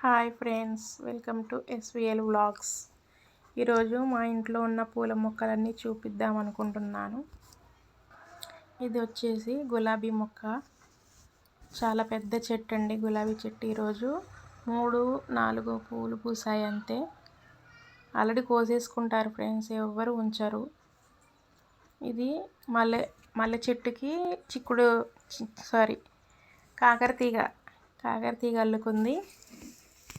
Hi friends welcome to SVL vlogs. ఈరోజు మా ఇంట్లో ఉన్న పూల మొక్కలన్నీ చూపిద్దాం అనుకుంటున్నాను. ఇది వచ్చేసి గులాబీ మొక్క. చాలా పెద్ద చెట్టు అండి గులాబీ చెట్టు ఈరోజు. మూడు నాలుగు పూలు పూసాయి అంతే. ఆల్రెడీ కోసేసుకుంటారు ఫ్రెండ్స్ ఎవ్వరు ఉంచరు. ఇది మల్లె మల్లె చెట్టుకి చిక్కుడు సారీ కాకరతీగ కాకరతీగ అల్లుకుంది.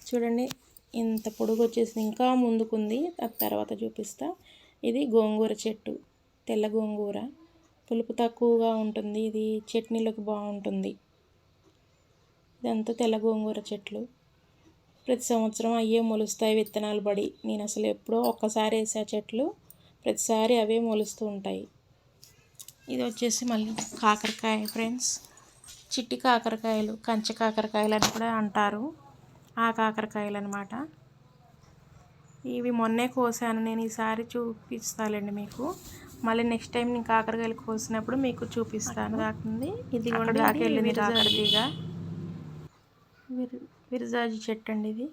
చూడండి ఇంత పొడుగు వచ్చేసి ఇంకా ముందుకుంది. ఆ తర్వాత చూపిస్తా. ఇది గోంగూర చెట్టు. తెల్ల గోంగూర. పులుపు తక్కువగా ఉంటుంది. ఇది చట్నీలోకి బాగుంటుంది. ఇదంతా తెల్ల గోంగూర చెట్లు. ప్రతి సంవత్సరం అయ్యే మొలుస్తాయి విత్తనాలు పడి. నేను అసలు ఎప్పుడో ఒక్కసారి వేసా చెట్లు ప్రతిసారి అవే మొలుస్తూ ఉంటాయి. ఇది వచ్చేసి మళ్ళీ కాకరకాయ ఫ్రెండ్స్ చిట్టి కాకరకాయలు కంచె కాకరకాయలు అని కూడా అంటారు. ఆ కాకరకాయలు అనమాట ఇవి మొన్నే కోసాను. నేను ఈసారి చూపిస్తానండి మీకు. మళ్ళీ నెక్స్ట్ టైం నేను కాకరకాయలు కోసినప్పుడు మీకు చూపిస్తాను. కాకుంది ఇది వెళ్ళింది కాకరతీగ విరజాజి. చెట్టు అండి ఇది.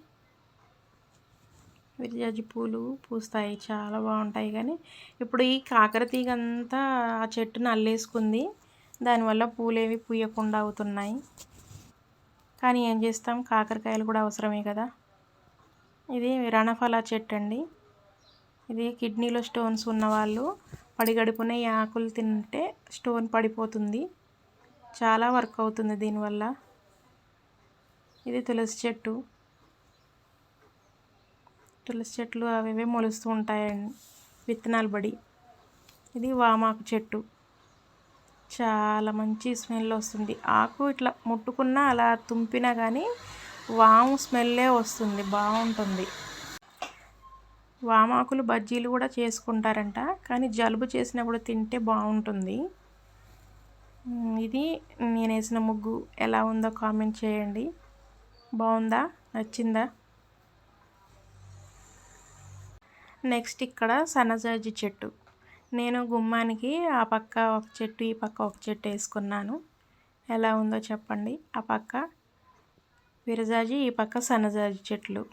విరజాజి పూలు పూస్తాయి. చాలా బాగుంటాయి కానీ ఇప్పుడు ఈ కాకరతీగ అంతా ఆ చెట్టును అల్లేసుకుంది. దానివల్ల పూలేవి పూయకుండా అవుతున్నాయి. కానీ ఏం చేస్తాం? కాకరకాయలు కూడా అవసరమే కదా. ఇది రణఫల చెట్టు అండి ఇది కిడ్నీలో స్టోన్స్ ఉన్నవాళ్ళు పడిగడుపున ఈ ఆకులు తింటే స్టోన్ పడిపోతుంది. చాలా వర్క్ అవుతుంది దీనివల్ల. ఇది తులసి చెట్టు. తులసి చెట్లు అవి మొలుస్తూ ఉంటాయండి. విత్తనాలు పడి ఇది వామాకు చెట్టు. చాలా మంచి స్మెల్ వస్తుంది ఆకు ఇట్లా ముట్టుకున్నా అలా తుంపినా కానీ వాము స్మెల్లే వస్తుంది. బాగుంటుంది వామాకులు బజ్జీలు కూడా చేసుకుంటారంట. కానీ జలుబు చేసినప్పుడు తింటే బాగుంటుంది ఇది నేను వేసిన ముగ్గు. ఎలా ఉందో కామెంట్ చేయండి. బాగుందా నచ్చిందా? నెక్స్ట్ ఇక్కడ సన్నజాజి చెట్టు. నేను గుమ్మానికి ఆ పక్క ఒక చెట్టు ఈ పక్క ఒక చెట్టు వేసుకున్నాను. ఎలా ఉందో చెప్పండి. ఆ పక్క విరజాజి ఈ పక్క సన్నజాజి చెట్లు.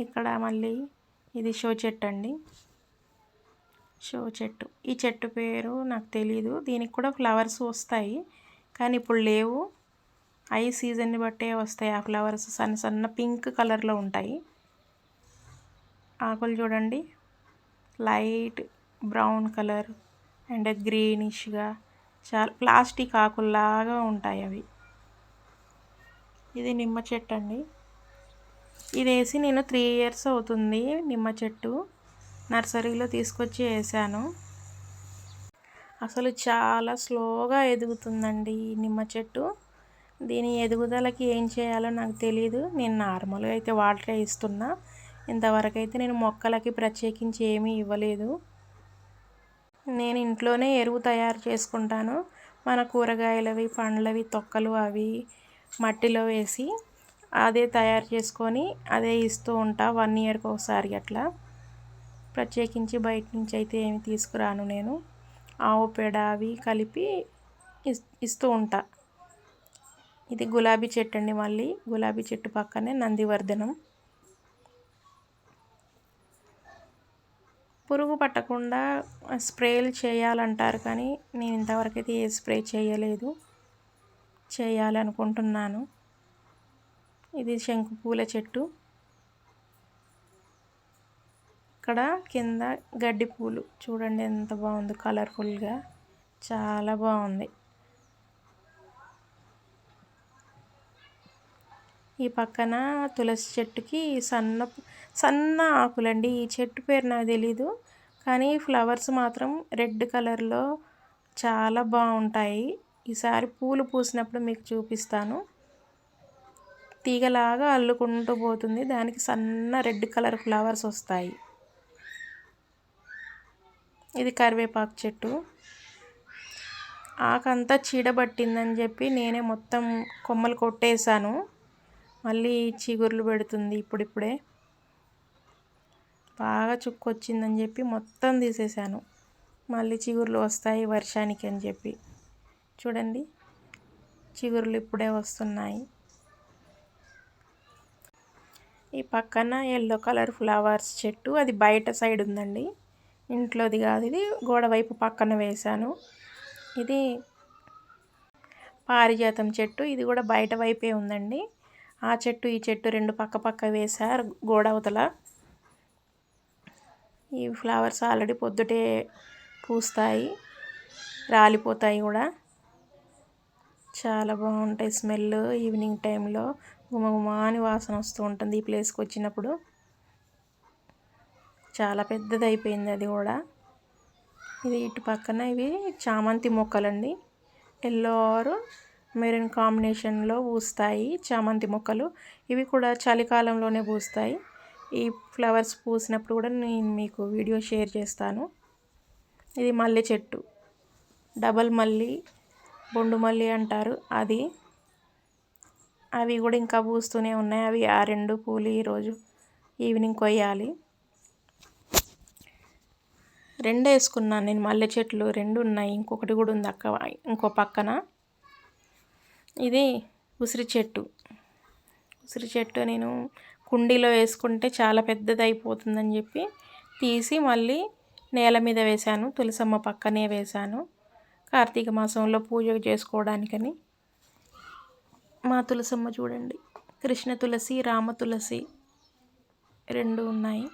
ఇక్కడ మళ్ళీ ఇది షో చెట్టు అండి. షో చెట్టు. ఈ చెట్టు పేరు నాకు తెలీదు. దీనికి కూడా ఫ్లవర్స్ వస్తాయి కానీ ఇప్పుడు లేవు. అవి సీజన్ని బట్టే వస్తాయి ఆ ఫ్లవర్స్. సన్న సన్న పింక్ కలర్లో ఉంటాయి. ఆకులు చూడండి. లైట్ బ్రౌన్ కలర్ అండ్ గ్రీనిష్గా చాలా ప్లాస్టిక్ ఆకుల్లాగా ఉంటాయి అవి. ఇది నిమ్మ చెట్టు అండి. ఇది వేసి నేను త్రీ ఇయర్స్ అవుతుంది నిమ్మ చెట్టు. నర్సరీలో తీసుకొచ్చి వేసాను. అసలు చాలా స్లోగా ఎదుగుతుందండి నిమ్మ చెట్టు. దీని ఎదుగుదలకి ఏం చేయాలో నాకు తెలియదు నేను నార్మల్గా అయితే వాటర్ ఇస్తున్నా ఇంతవరకు అయితే నేను మొక్కలకి ప్రత్యేకించి ఏమీ ఇవ్వలేదు. నేను ఇంట్లోనే ఎరువు తయారు చేసుకుంటాను. మన కూరగాయలవి పండ్లవి తొక్కలు అవి మట్టిలో వేసి అదే తయారు చేసుకొని అదే ఇస్తూ ఉంటా వన్ ఇయర్కి ఒకసారి అట్లా. ప్రత్యేకించి బయట నుంచి అయితే ఏమి తీసుకురాను నేను. ఆవు పేడ అవి కలిపి ఇస్తూ ఉంటా. ఇది గులాబీ చెట్టు అండి మళ్ళీ. గులాబీ చెట్టు పక్కనే నందివర్ధనం. పురుగు పట్టకుండా స్ప్రేలు చేయాలంటారు కానీ నేను ఇంతవరకు అయితే ఏ స్ప్రే చేయలేదు. చేయాలనుకుంటున్నాను. ఇది శంకు పూల చెట్టు. ఇక్కడ కింద గడ్డి పూలు. చూడండి ఎంత బాగుంది కలర్ఫుల్గా. చాలా బాగుంది. ఈ పక్కన తులసి చెట్టుకి సన్న సన్న ఆకులండి. ఈ చెట్టు పేరు నాకు తెలీదు. కానీ ఫ్లవర్స్ మాత్రం రెడ్ కలర్లో చాలా బాగుంటాయి. ఈసారి పూలు పూసినప్పుడు మీకు చూపిస్తాను. తీగలాగా అల్లుకుంటూ పోతుంది. దానికి సన్న రెడ్ కలర్ ఫ్లవర్స్ వస్తాయి. ఇది కరివేపాకు చెట్టు. ఆకంతా చీడబట్టిందని చెప్పి నేనే మొత్తం కొమ్మలు కొట్టేశాను. మళ్ళీ చిగుర్లు పెడుతుంది ఇప్పుడిప్పుడే. బాగా చుక్కు వచ్చిందని చెప్పి మొత్తం తీసేసాను మళ్ళీ చిగుర్లు వస్తాయి వర్షానికి అని చెప్పి. చూడండి చిగురులు ఇప్పుడే వస్తున్నాయి. ఈ పక్కన ఎల్లో కలర్ ఫ్లవర్స్ చెట్టు అది బయట సైడ్ ఉందండి. ఇంట్లోది కాదు ఇది గోడ వైపు పక్కన వేశాను. ఇది పారిజాతం చెట్టు ఇది కూడా బయట వైపే ఉందండి. ఆ చెట్టు ఈ చెట్టు రెండు పక్క పక్క వేశారు గోడ అవతల. ఈ ఫ్లవర్స్ ఆల్రెడీ పొద్దుటే పూస్తాయి రాలిపోతాయి కూడా. చాలా బాగుంటాయి స్మెల్ ఈవినింగ్ టైంలో. గుమగుమ అని వాసన వస్తూ ఉంటుంది ఈ ప్లేస్కి వచ్చినప్పుడు. చాలా పెద్దది అయిపోయింది అది కూడా. ఇది ఇటు పక్కన ఇవి చామంతి మొక్కలండి. ఎల్లో ఆర్ మెరూన్ కాంబినేషన్లో పూస్తాయి చామంతి మొక్కలు. ఇవి కూడా చలికాలంలోనే పూస్తాయి. ఈ ఫ్లవర్స్ పూసినప్పుడు కూడా నేను మీకు వీడియో షేర్ చేస్తాను. ఇది మల్లె చెట్టు. డబల్ మల్లి బొండు మల్లి అంటారు అది. అవి కూడా ఇంకా పూస్తూనే ఉన్నాయి. అవి ఆ రెండు పూలు ఈరోజు ఈవినింగ్ కొయ్యాలి. రెండు వేసుకున్నాను నేను మల్లె చెట్లు. రెండు ఉన్నాయి. ఇంకొకటి కూడా ఉంది అక్క ఇంకో పక్కన. ఇది ఉసిరి చెట్టు. ఉసిరి చెట్టు నేను కుండీలో వేసుకుంటే చాలా పెద్దది అయిపోతుందని చెప్పి తీసి మళ్ళీ నేల మీద వేశాను తులసమ్మ పక్కనే వేశాను. కార్తీక మాసంలో పూజ చేసుకోవడానికని. మా తులసమ్మ చూడండి కృష్ణ తులసి రామ తులసి రెండు ఉన్నాయి.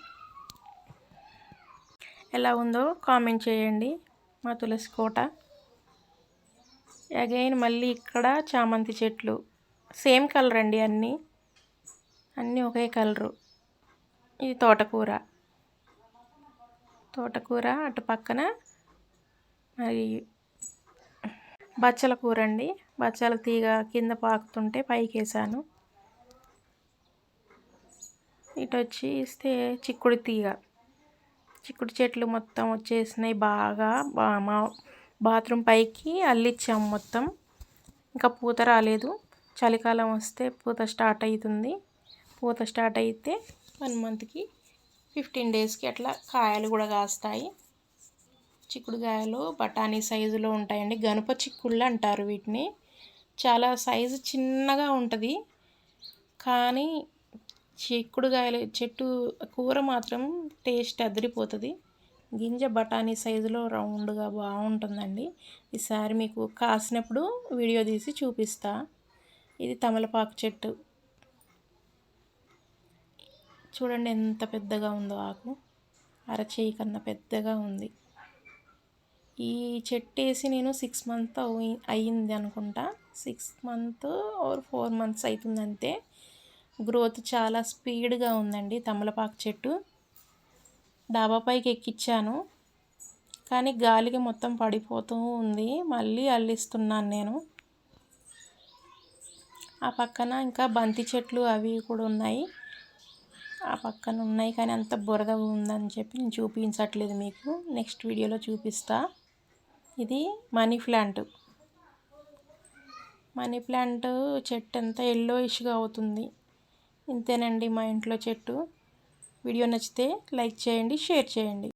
ఎలా ఉందో కామెంట్ చేయండి మా తులసి కోట. అగైన్ మళ్ళీ ఇక్కడ చామంతి చెట్లు సేమ్ కలర్ అండి అన్నీ. అన్నీ ఒకే కలరు. ఇది తోటకూర. తోటకూర అటు పక్కన మరి బచ్చల కూర అండి బచ్చల తీగ కింద పాకుతుంటే పైకి వేసాను ఇటు వచ్చి ఇస్తే చిక్కుడు తీగ. చిక్కుడు చెట్లు మొత్తం వచ్చేసినాయి బాగా. మా బాత్రూమ్ పైకి అల్లిచ్చాము మొత్తం. ఇంకా పూత రాలేదు. చలికాలం వస్తే పూత స్టార్ట్ అవుతుంది పూత స్టార్ట్ అయితే వన్ మంత్కి ఫిఫ్టీన్ డేస్కి అట్లా కాయలు కూడా కాస్తాయి. చిక్కుడుకాయలు బఠానీ సైజులో ఉంటాయండి. గనుప చిక్కుళ్ళు అంటారు వీటిని. చాలా సైజు చిన్నగా ఉంటుంది. కానీ చిక్కుడుకాయలు చెట్టు కూర మాత్రం టేస్ట్ అదిరిపోతుంది. గింజ బఠానీ సైజులో రౌండ్గా బాగుంటుందండి. ఈసారి మీకు కాసినప్పుడు వీడియో తీసి చూపిస్తా. ఇది తమలపాకు చెట్టు. చూడండి ఎంత పెద్దగా ఉందో ఆకు. అరచేయి కన్నా పెద్దగా ఉంది. ఈ చెట్టు వేసి నేను సిక్స్ మంత్ అయ్యింది అనుకుంటా. Six month or four months అవుతుంది అంతే గ్రోత్ చాలా స్పీడ్గా ఉందండి తమలపాకు చెట్టు. డాబా పైకి ఎక్కించాను కానీ గాలికి మొత్తం పడిపోతూ ఉంది. మళ్ళీ అల్లిస్తున్నాను నేను. ఆ పక్కన ఇంకా బంతి చెట్లు అవి కూడా ఉన్నాయి. ఆ పక్కన ఉన్నాయి కానీ అంత బురద ఉందని చెప్పి నేను చూపించట్లేదు మీకు. నెక్స్ట్ వీడియోలో చూపిస్తా. ఇది మనీ ప్లాంట్. మనీ ప్లాంట్ చెట్టు అంతా ఎల్లో ఇష్గా అవుతుంది. ఇంతేనండి మా ఇంట్లో చెట్టు. వీడియో నచ్చితే లైక్ చేయండి షేర్ చేయండి.